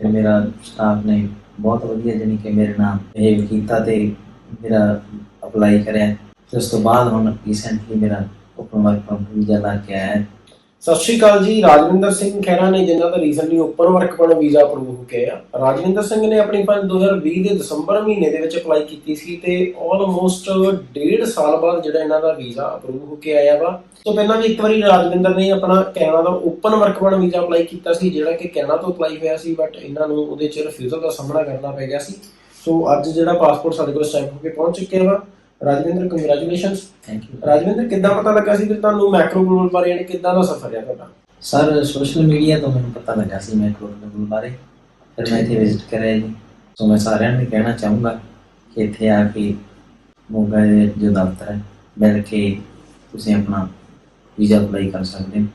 ਤੇ ਮੇਰਾ ਸਟਾਫ ਨੇ ਬਹੁਤ ਵਧੀਆ ਜਾਣੀ ਕਿ ਮੇਰੇ ਨਾਲ ਬਿਹੇਵ ਕੀਤਾ ਤੇ ਮੇਰਾ ਅਪਲਾਈ ਕਰਿਆ। ਤੇ ਉਸ ਤੋਂ ਬਾਅਦ ਹੁਣ ਰੀਸੈਂਟਲੀ ਮੇਰਾ ਓਪਨ ਵਰਕ ਪਰਮਿਟ ਵੀਜ਼ਾ ਲਾ ਕੇ ਆਇਆ। ਸਤਿ ਸ਼੍ਰੀ ਅਕਾਲ ਜੀ, ਰਾਜਵਿੰਦਰ ਸਿੰਘ ਖਹਿਰਾ ਨੇ ਜਿਨ੍ਹਾਂ ਦਾ recently open work permit visa approve ਹੋ ਕੇ ਆ। ਰਾਜਵਿੰਦਰ ਸਿੰਘ ਨੇ ਆਪਣੀ ਫਾਈਲ 2020 ਦੇ ਦਸੰਬਰ ਮਹੀਨੇ ਦੇ ਵਿੱਚ ਅਪਲਾਈ ਕੀਤੀ ਸੀ ਤੇ ਆਲਮੋਸਟ ਡੇਢ ਸਾਲ ਬਾਅਦ ਜਿਹੜਾ ਇਹਨਾਂ ਦਾ ਵੀਜ਼ਾ ਅਪਰੂਵ ਹੋ ਕੇ ਆਇਆ ਵਾ। ਤੋਂ ਪਹਿਲਾਂ ਵੀ ਇੱਕ ਵਾਰੀ ਰਾਜਵਿੰਦਰ ਨੇ ਆਪਣਾ ਕੈਨੇਡਾ ਦਾ open work permit visa apply ਕੀਤਾ ਸੀ, ਜਿਹੜਾ ਕਿ ਕੈਨੇਡਾ ਤੋਂ ਅਪਲਾਈ ਹੋਇਆ ਸੀ ਬਟ ਇਹਨਾਂ ਨੂੰ ਉਹਦੇ ਚ ਰਿਫਿਊਜ਼ਲ ਦਾ ਸਾਹਮਣਾ ਕਰਨਾ ਪੈ ਗਿਆ ਸੀ। ਸੋ ਅੱਜ ਜਿਹੜਾ ਪਾਸਪੋਰਟ ਸਾਡੇ ਕੋਲ ਸਟੈਂਪ ਹੋ ਕੇ ਪਹੁੰਚ ਚੁੱਕਿਆ ਵਾ। Rajwinder congratulations thank you Rajwinder ਕਿੱਦਾਂ ਪਤਾ ਲੱਗਾ ਸੀ ਕਿ ਤੁਹਾਨੂੰ ਮੈਕਰੋ ਗਲੋਬਲ ਬਾਰੇ ਯਾਨੀ ਕਿੱਦਾਂ ਦਾ ਸਫ਼ਰ ਹੈ ਤੁਹਾਡਾ? ਸਰ ਸੋਸ਼ਲ ਮੀਡੀਆ ਤੋਂ ਮੈਨੂੰ ਪਤਾ ਲੱਗਾ ਸੀ ਮੈਂ ਕੋਲ ਬਾਰੇ ਫਿਰ ਮੈਂ ਇੱਥੇ ਵਿਜ਼ਿਟ ਕਰਿਆ ਜੀ। ਸੋ ਮੈਂ ਸਾਰਿਆਂ ਨੂੰ ਕਹਿਣਾ ਚਾਹੂੰਗਾ ਕਿ ਇੱਥੇ ਆ ਕੇ ਮੋਗਾ ਦੇ ਜੋ ਦਫ਼ਤਰ ਹੈ ਮਿਲ ਕੇ ਤੁਸੀਂ ਆਪਣਾ ਵੀਜ਼ਾ ਅਪਲਾਈ ਕਰ ਸਕਦੇ ਹੋ।